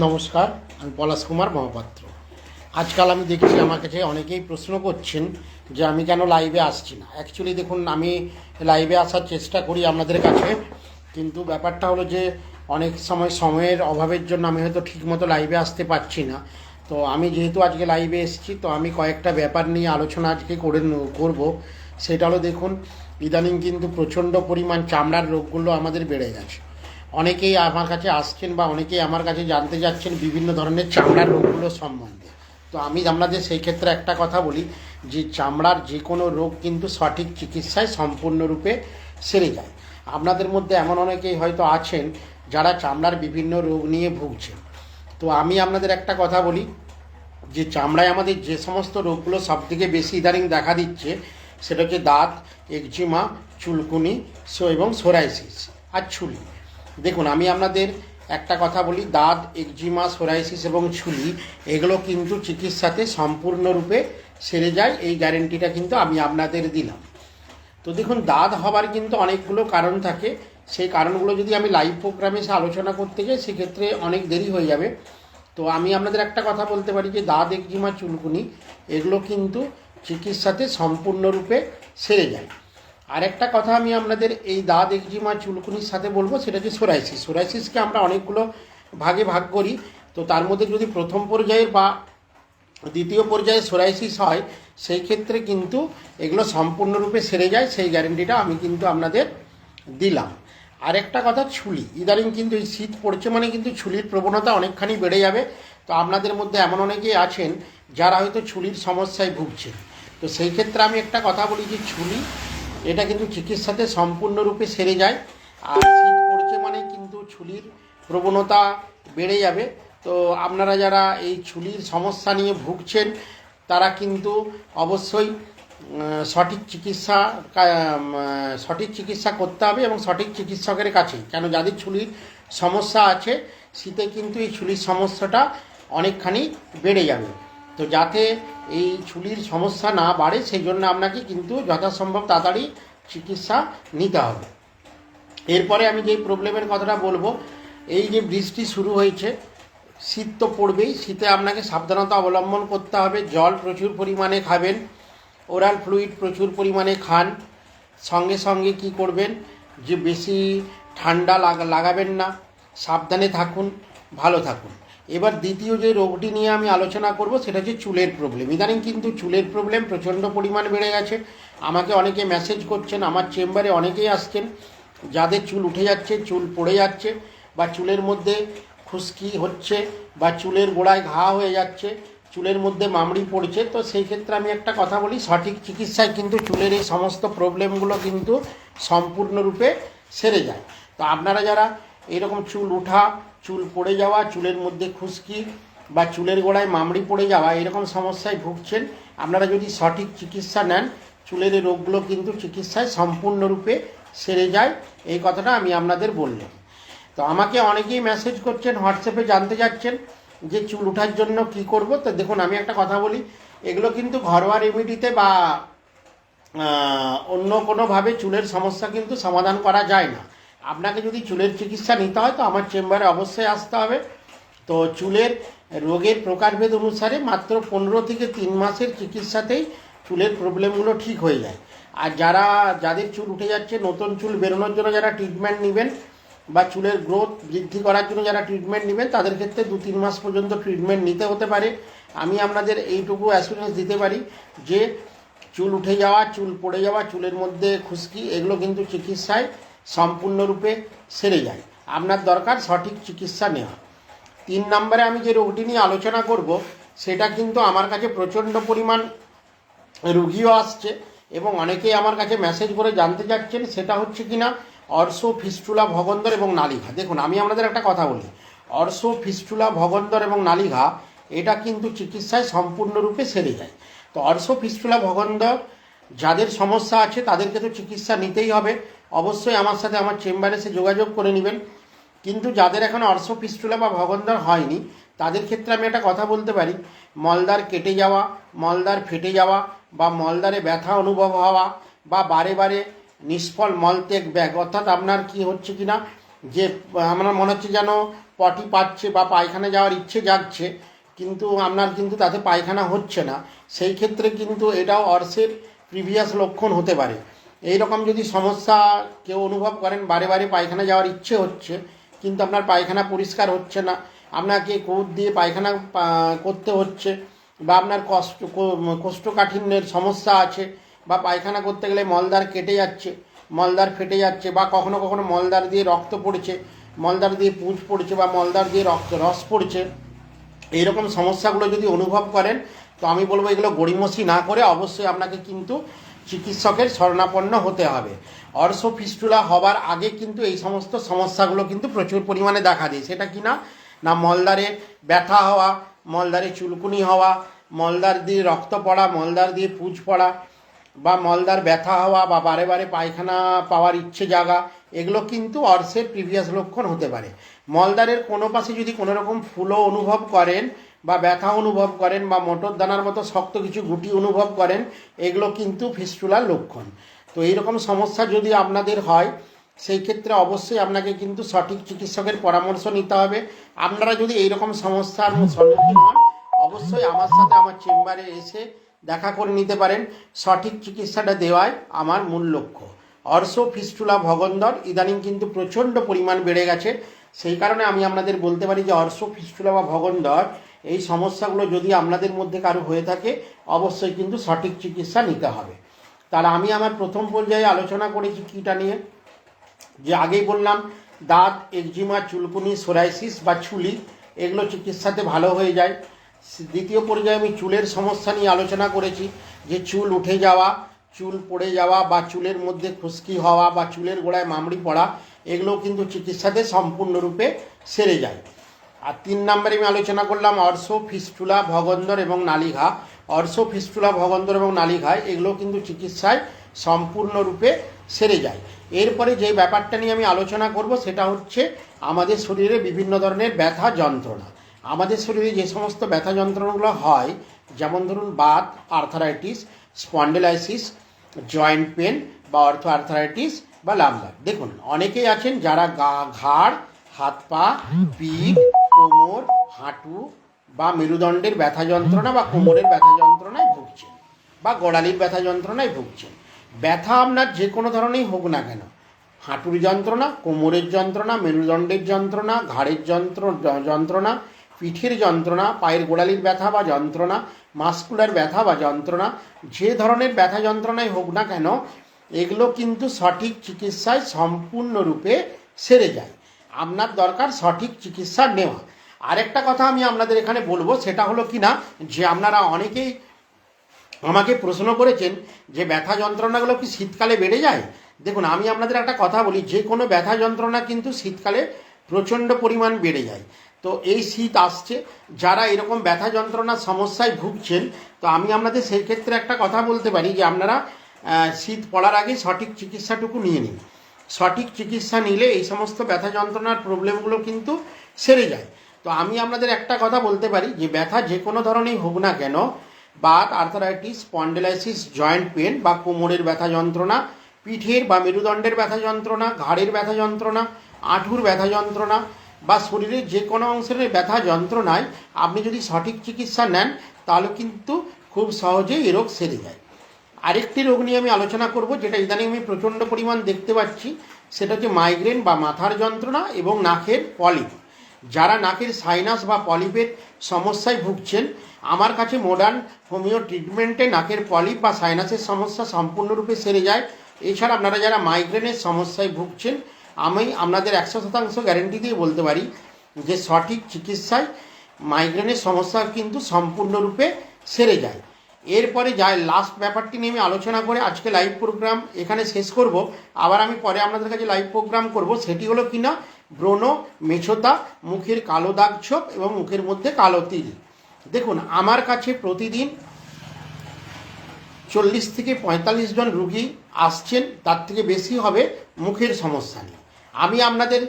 নমস্কার, আমি পলাশ কুমার মহাপাত্র। আজকাল আমি দেখছি আমার কাছে অনেকেই প্রশ্ন করছেন যে আমি কেন লাইভে আসছি না। অ্যাকচুয়ালি দেখুন, আমি লাইভে আসার চেষ্টা করি আপনাদের কাছে, কিন্তু ব্যাপারটা হলো যে অনেক সময় সময়ের অভাবের জন্য আমি হয়তো ঠিকমতো লাইভে আসতে পারছি না। তো আমি যেহেতু আজকে লাইভে এসেছি, তো আমি কয়েকটা ব্যাপার নিয়ে আলোচনা আজকে করে করব। সেটা হলো দেখুন, ইদানিং কিন্তু প্রচণ্ড পরিমাণ চামড়ার রোগগুলো আমাদের বেড়ে গেছে। অনেকেই আমার কাছে আসছেন বা অনেকেই আমার কাছে জানতে যাচ্ছেন বিভিন্ন ধরনের চামড়ার রোগগুলো সম্বন্ধে। তো আমি আপনাদের সেই ক্ষেত্রে একটা কথা বলি যে চামড়ার যে কোনো রোগ কিন্তু সঠিক চিকিৎসায় সম্পূর্ণরূপে সেরে যায়। আপনাদের মধ্যে এমন অনেকেই হয়তো আছেন যারা চামড়ার বিভিন্ন রোগ নিয়ে ভুগছেন। তো আমি আপনাদের একটা কথা বলি যে চামড়ায় আমাদের যে সমস্ত রোগগুলো সবথেকে বেশি ইদানিং দেখা দিচ্ছে সেটা হচ্ছে দাঁত, একজিমা, চুলকুনি এবং সোরাইসিস আর ছুলি দেখুন, আমি আপনাদের একটা কথা বলি, দাঁত, একজিমা, সোরাইসিস এবং ছুলি এগুলো কিন্তু চিকিৎসাতে সম্পূর্ণরূপে সেরে যায়, এই গ্যারেন্টিটা কিন্তু আমি আপনাদের দিলাম। তো দেখুন, দাঁত হবার কিন্তু অনেকগুলো কারণ থাকে, সেই কারণগুলো যদি আমি লাইভ প্রোগ্রামে এসে আলোচনা করতে যাই, সেক্ষেত্রে অনেক দেরি হয়ে যাবে। তো আমি আপনাদের একটা কথা বলতে পারি যে, দাঁত, একজিমা, চুলকুনি, এগুলো কিন্তু চিকিৎসাতে সম্পূর্ণরূপে সেরে যায়। আরেকটা কথা আমি আপনাদের এই দাঁত একজিমা চুলকুনির সাথে বলব, সেটা হচ্ছে সোরাইসিস। সোরাইসিসকে আমরা অনেকগুলো ভাগে ভাগ করি। তো তার মধ্যে যদি প্রথম পর্যায়ের বা দ্বিতীয় পর্যায়ে সোরাইসিস হয়, সেই ক্ষেত্রে কিন্তু এগুলো সম্পূর্ণরূপে সেরে যায়, সেই গ্যারেন্টিটা আমি কিন্তু আপনাদের দিলাম। আরেকটা কথা, ছুলি। ইদানিং কিন্তু এই শীত পড়ছে মানে কিন্তু ছুলির প্রবণতা অনেকখানি বেড়ে যাবে। তো আপনাদের মধ্যে এমন অনেকেই আছেন যারা হয়তো ছুলির সমস্যায় ভুগছে তো সেই ক্ষেত্রে আমি একটা কথা বলি যে ছুলি এটা কিন্তু চিকিৎসাতে সম্পূর্ণরূপে সেরে যায়। আর শীত পড়ছে মানে কিন্তু ছুলির প্রবণতা বেড়ে যাবে। তো আপনারা যারা এই ছুলির সমস্যা নিয়ে ভুগছেন, তারা কিন্তু অবশ্যই সঠিক চিকিৎসা সঠিক চিকিৎসা করতে হবে এবং সঠিক চিকিৎসকের কাছে। কেন যাদের ছুলির সমস্যা আছে, শীতে কিন্তু এই ছুলির সমস্যাটা অনেকখানি বেড়ে যাবে। তো যাতে এই চুলির সমস্যা না বাড়ে, সেই জন্য আপনাকে কিন্তু যথাসম্ভব তাড়াতাড়ি চিকিৎসা নিতে হবে। এরপরে আমি যেই প্রবলেমের কথাটা বলব, এই যে বৃষ্টি শুরু হয়েছে, শীত তো পড়বেই, শীতে আপনাকে সাবধানতা অবলম্বন করতে হবে। জল প্রচুর পরিমাণে খাবেন, ওরাল ফ্লুইড প্রচুর পরিমাণে খান, সঙ্গে সঙ্গে কি করবেন, যে বেশি ঠান্ডা লাগা, লাগাবেন না, সাবধানে থাকুন, ভালো থাকুন। এবার দ্বিতীয় যে রোগটি নিয়ে আমি আলোচনা করব, সেটা হচ্ছে চুলের প্রবলেম ইদানিং কিন্তু চুলের প্রবলেম প্রচণ্ড পরিমাণ বেড়ে গেছে। আমাকে অনেকে মেসেজ করছেন, আমার চেম্বারে অনেকেই আসছেন, যাদের চুল উঠে যাচ্ছে, চুল পড়ে যাচ্ছে, বা চুলের মধ্যে খুশকি হচ্ছে, বা চুলের গোড়ায় ঘা হয়ে যাচ্ছে, চুলের মধ্যে মামড়ি পড়ছে। তো সেই ক্ষেত্রে আমি একটা কথা বলি, সঠিক চিকিৎসায় কিন্তু চুলের এই সমস্ত প্রবলেমগুলো কিন্তু সম্পূর্ণরূপে সেরে যায়। তো আপনারা যারা এরকম চুল উঠা চুল পড়ে যাওয়া, চুলের মধ্যে খুশকি বা চুলের গোড়ায় মামড়ি পড়ে যাওয়া, এরকম সমস্যায় ভুগছেন। আপনারা যদি সঠিক চিকিৎসা নেন, চুলের রোগগুলো কিন্তু চিকিৎসায় সম্পূর্ণরূপে সেরে যায়। এই কথাটা আমি আপনাদের বললাম। তো আমাকে অনেকেই মেসেজ করছেন হোয়াটসঅ্যাপে জানতে যাচ্ছেন যে চুল ওঠার জন্য কি করব। তো দেখুন, আমি একটা কথা বলি, এগুলো কিন্তু ঘরোয়া রেমিডিতে বা অন্য কোনোভাবে চুলের সমস্যা কিন্তু সমাধান করা যায় না। আপনাকে যদি চুলের চিকিৎসা নিতে হয়, তো আমার চেম্বারে অবশ্যই আসতে হবে। তো চুলের রোগের প্রকারভেদ অনুসারে মাত্র পনেরো থেকে তিন মাসের চিকিৎসাতেই চুলের প্রবলেমগুলো ঠিক হয়ে যায়। আর যারা, যাদের চুল উঠে যাচ্ছে, নতুন চুল বেরোনোর জন্য যারা ট্রিটমেন্ট নেবেন বা চুলের গ্রোথ বৃদ্ধি করার জন্য যারা ট্রিটমেন্ট নেবেন, তাদের ক্ষেত্রে দু তিন মাস পর্যন্ত ট্রিটমেন্ট নিতে হতে পারে। আমি আপনাদের এইটুকু অ্যাসুরেন্স দিতে পারি যে চুল উঠে যাওয়া, চুল পড়ে যাওয়া, চুলের মধ্যে খুশকি, এগুলো কিন্তু চিকিৎসায় সম্পূর্ণরূপে সেরে যায়। আপনার দরকার সঠিক চিকিৎসা নেওয়া। তিন নম্বরে আমি যে রোগটি নিয়ে আলোচনা করব, সেটা কিন্তু আমার কাছে প্রচণ্ড পরিমাণ রুগীও আসছে এবং অনেকেই আমার কাছে মেসেজ করে জানতে চাচ্ছেন, সেটা হচ্ছে কিনা অর্শ ফিস্টুলা ভগন্দর এবং নালিঘা। দেখুন, আমি আপনাদের একটা কথা বলি। অর্শ ফিস্টুলা ভগন্দর এবং নালিঘা, এটা কিন্তু চিকিৎসায় সম্পূর্ণরূপে সেরে যায়। তো অর্শ ফিস্টুলা ভগন্দর, যাদের সমস্যা আছে, তাদেরকে তো চিকিৎসা নিতেই হবে। অবশ্যই আমার সাথে আমার চেম্বারে এসে যোগাযোগ করে নেবেন। কিন্তু যাদের এখন অর্শ পিস্টুলা বা ভগন্দর হয়নি, তাদের ক্ষেত্রে আমি একটা কথা বলতে পারি। মলদার কেটে যাওয়া মলদার ফেটে যাওয়া বা মলদারে ব্যথা অনুভব হওয়া বা বারে বারে নিষ্ফল মলত্যাগ ব্যাগ, অর্থাৎ আপনার কি হচ্ছে কি না যে আমার মনে হচ্ছে যেন পটি পাচ্ছে বা পায়খানা যাওয়ার ইচ্ছে যাচ্ছে কিন্তু আপনার কিন্তু তাতে পায়খানা হচ্ছে না। সেই ক্ষেত্রে কিন্তু এটাও অর্শের প্রিভিয়াস লক্ষণ হতে পারে। এই রকম যদি সমস্যা কেউ অনুভব করেন, বারে বারে পায়খানা যাওয়ার ইচ্ছে হচ্ছে, কিন্তু আপনার পায়খানা পরিষ্কার হচ্ছে না, আপনাকে কৌদ দিয়ে পায়খানা করতে হচ্ছে, বা আপনার কষ্ট কোষ্ঠকাঠিন্যের সমস্যা আছে, বা পায়খানা করতে গেলে মলদার কেটে যাচ্ছে মলদার ফেটে যাচ্ছে, বা কখনো কখনো মলদার দিয়ে রক্ত পড়ছে মলদার দিয়ে পুঁজ পড়ছে, বা মলদার দিয়ে রক্ত, রস পড়ছে, এইরকম সমস্যাগুলো যদি অনুভব করেন, তো আমি বলব এগুলো গড়িমসি না করে অবশ্যই আপনাকে কিন্তু চিকিৎসকের শরণাপন্ন হতে হবে। অর্শ ফিস্টুলা হবার আগে কিন্তু এই সমস্ত সমস্যাগুলো কিন্তু প্রচুর পরিমাণে দেখা দেয়। সেটা কি না? না মলদারে ব্যথা হওয়া মলদারে চুলকুনি হওয়া মলদার দিয়ে রক্ত পড়া মলদার দিয়ে পুঁজ পড়া বা মলদার ব্যথা হওয়া বা বারে বারে পায়খানা পাওয়ার ইচ্ছে জাগা, এগুলো কিন্তু অর্শের প্রিভিয়াস লক্ষণ হতে পারে। মলদারের কোনো পাশে যদি কোনো রকম ফুলও অনুভব করেন বা ব্যথা অনুভব করেন বা মোটর দানার মতো শক্ত কিছু গুটি অনুভব করেন, এগুলো কিন্তু ফিস্টুলার লক্ষণ। তো এইরকম সমস্যা যদি আপনাদের হয়, সেই ক্ষেত্রে অবশ্যই আপনাকে কিন্তু সঠিক চিকিৎসকের পরামর্শ নিতে হবে। আপনারা যদি এইরকম সমস্যার সম্মুখীন হন, অবশ্যই আমার সাথে আমার চেম্বারে এসে দেখা করে নিতে পারেন। সঠিক চিকিৎসাটা দেওয়াই আমার মূল লক্ষ্য। অর্শ, ফিস্টুলা, ভগন্দর, ইদানিং কিন্তু প্রচণ্ড পরিমাণ বেড়ে গেছে। সেই কারণে আমি আপনাদের বলতে পারি যে অর্শ, ফিস্টুলা বা ভগন্দর এই সমস্যাগুলো যদি আপনাদের মধ্যে কারও হয়ে থাকে, অবশ্যই কিন্তু সঠিক চিকিৎসা নিতে হবে। তাহলে আমি আমার প্রথম পর্যায়ে আলোচনা করেছি কীটা নিয়ে। যে আগেই বললাম, দাঁত, একজিমা, চুলকুনি, সোরাইসিস বা চুলি এগুলো চিকিৎসাতে ভালো হয়ে যায়। দ্বিতীয় পর্যায়ে আমি চুলের সমস্যা নিয়ে আলোচনা করেছি, যে চুল উঠে যাওয়া, চুল পড়ে যাওয়া বা চুলের মধ্যে খুশকি হওয়া বা চুলের গোড়ায় মামড়ি পড়া এগুলো কিন্তু চিকিৎসাতে সম্পূর্ণরূপে সেরে যায়। আর তিন নম্বরে আমি আলোচনা করলাম অর্শ ফিস্টুলা, ভগন্দর এবং নালিঘা। অর্শ ফিস্টুলা, ভগন্দর এবং নালিঘা, এগুলো কিন্তু চিকিৎসায় সম্পূর্ণরূপে সেরে যায়। এরপরে যে ব্যাপারটা নিয়ে আমি আলোচনা করব, সেটা হচ্ছে আমাদের শরীরে বিভিন্ন ধরনের ব্যথা যন্ত্রণা। আমাদের শরীরে যে সমস্ত ব্যথা যন্ত্রণাগুলো হয়, যেমন ধরুন Baat, arthritis, spondylosis, joint pain বা অর্থ আর্থারাইটিস বা লাম্বার দেখুন, অনেকেই আছেন যারা গা, ঘাড়, হাত পা, পিঠ কোমর, হাঁটু বা মেরুদণ্ডের ব্যথা যন্ত্রণা বা কোমরের ব্যথা যন্ত্রণায় ভুগছেন বা গোড়ালির ব্যথা যন্ত্রণায় ভুগছেন। ব্যথা আপনার যে কোনো ধরনেরই হোক না কেন। হাঁটুর যন্ত্রণা, কোমরের যন্ত্রণা, মেরুদণ্ডের যন্ত্রণা, ঘাড়ের যন্ত্র যন্ত্রণা, পিঠের যন্ত্রণা, পায়ের গোড়ালির ব্যথা বা যন্ত্রণা, মাস্কুলার ব্যথা বা যন্ত্রণা, যে ধরনের ব্যথা যন্ত্রণাই হোক না কেন, এগুলো কিন্তু সঠিক চিকিৎসায় সম্পূর্ণরূপে সেরে যায়। আপনার দরকার সঠিক চিকিৎসা নেওয়া। আরেকটা কথা আমি আপনাদের এখানে বলব, সেটা হলো কি না যে আপনারা অনেকেই আমাকে প্রশ্ন করেছেন যে ব্যথা যন্ত্রণাগুলো কি শীতকালে বেড়ে যায়? দেখুন, আমি আপনাদের একটা কথা বলি, যে কোনো ব্যথা যন্ত্রণা কিন্তু শীতকালে প্রচণ্ড পরিমাণ বেড়ে যায়। তো এই শীত আসছে, যারা এরকম ব্যথা যন্ত্রণার সমস্যায় ভুগছেন, তো আমি আপনাদের সেই ক্ষেত্রে একটা কথা বলতে পারি, যে আপনারা শীত পড়ার আগে সঠিক চিকিৎসাটুকু নিয়ে নিন। সঠিক চিকিৎসা নিলে এই সমস্ত ব্যথা যন্ত্রণার প্রবলেমগুলো কিন্তু সেরে যায়। তো আমি আপনাদের একটা কথা বলতে পারি, যে ব্যথা যে কোনো ধরনেরই হোক না কেন, Baat, arthritis, spondylosis, joint pain বা কোমরের ব্যথা যন্ত্রণা, পিঠের বা মেরুদণ্ডের ব্যথা যন্ত্রণা, ঘাড়ের ব্যথা যন্ত্রণা, আঁঠুর ব্যথা যন্ত্রণা বা শরীরের যে কোনো অংশের ব্যথা যন্ত্রণায় আপনি যদি সঠিক চিকিৎসা নেন, তাহলে কিন্তু খুব সহজেই এ রোগ সেরে যায়। আরেকটি রোগ নিয়ে আমি আলোচনা করব, যেটা ইদানিং আমি প্রচণ্ড পরিমাণ দেখতে পাচ্ছি, সেটা হচ্ছে মাইগ্রেন বা মাথার যন্ত্রণা এবং নাকের পলিপ যারা নাকের সাইনাস বা পলিপের সমস্যায় ভুগছেন, আমার কাছে মডার্ন হোমিও ট্রিটমেন্টে নাকের পলিপ বা সাইনাসের সমস্যা সম্পূর্ণরূপে সেরে যায়। এছাড়া আপনারা যারা মাইগ্রেনের সমস্যায় ভুগছেন, আমি আপনাদের একশো শতাংশ গ্যারেন্টি দিয়ে বলতে পারি যে সঠিক চিকিৎসায় মাইগ্রেনের সমস্যা কিন্তু সম্পূর্ণরূপে সেরে যায়। এরপরে যাই লাস্ট ব্যাপারটি নিয়ে আমি আলোচনা করে আজকে লাইভ প্রোগ্রাম এখানে শেষ করব। আবার আমি পরে আপনাদের কাছে লাইভ প্রোগ্রাম করব, সেটি হলো কিনা ব্রণ, মেছতা, মুখের কালো দাগ ছোপ এবং মুখের মধ্যে কালো তিল। দেখুন, আমার কাছে প্রতিদিন চল্লিশ থেকে পঁয়তাল্লিশ জন রুগী আসছেন, তার থেকে বেশি হবে মুখের সমস্যা নিয়ে। আমি আপনাদের,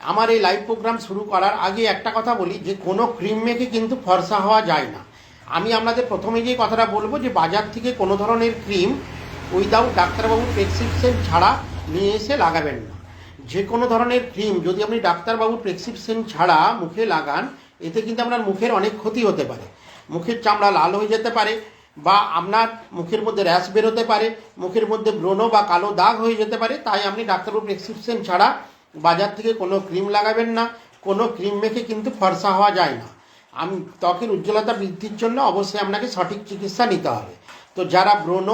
আমার এই লাইভ প্রোগ্রাম শুরু করার আগে একটা কথা বলি যে, কোনো ক্রিম মেখে কিন্তু ফর্সা হওয়া যায় না। আমি আপনাদের প্রথমে যে কথাটা বলব যে, বাজার থেকে কোনো ধরনের ক্রিম উইদাউট ডাক্তারবাবুর প্রেসক্রিপশন ছাড়া নিয়ে এসে লাগাবেন না। যে কোনো ধরনের ক্রিম, যদি আপনি ডাক্তারবাবুর প্রেসক্রিপশন ছাড়া মুখে লাগান, এতে কিন্তু আপনার মুখের অনেক ক্ষতি হতে পারে। মুখের চামড়া লাল হয়ে যেতে পারে বা আপনার মুখের মধ্যে র্যাশ বেরোতে পারে, মুখের মধ্যে ব্রণ বা কালো দাগ হয়ে যেতে পারে, তাই আপনি ডাক্তারবাবুর প্রেসক্রিপশন ছাড়া বাজার থেকে কোনো ক্রিম লাগাবেন না। কোনো ক্রিম মেখে কিন্তু ফর্সা হওয়া যায় না। আমি, ত্বকের উজ্জ্বলতা বৃদ্ধির জন্য অবশ্যই আপনাকে সঠিক চিকিৎসা নিতে হবে। তো যারা ব্রণ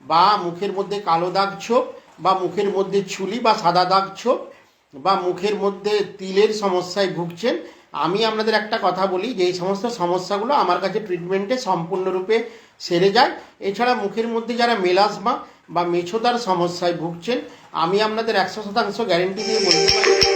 বা মুখের মধ্যে কালো দাগ ছোপ বা মুখের মধ্যে ছুলি বা সাদা দাগ ছোপ বা মুখের মধ্যে তিলের সমস্যায় ভুগছেন, আমি আপনাদের একটা কথা বলি যে এই সমস্ত সমস্যাগুলো আমার কাছে ট্রিটমেন্টে সম্পূর্ণরূপে সেরে যায়। এছাড়া মুখের মধ্যে যারা মেলাসমা বা মেছোদার সমস্যায় ভুগছেন, আমি আপনাদের একশো শতাংশ গ্যারেন্টি দিয়ে বলতে পারি।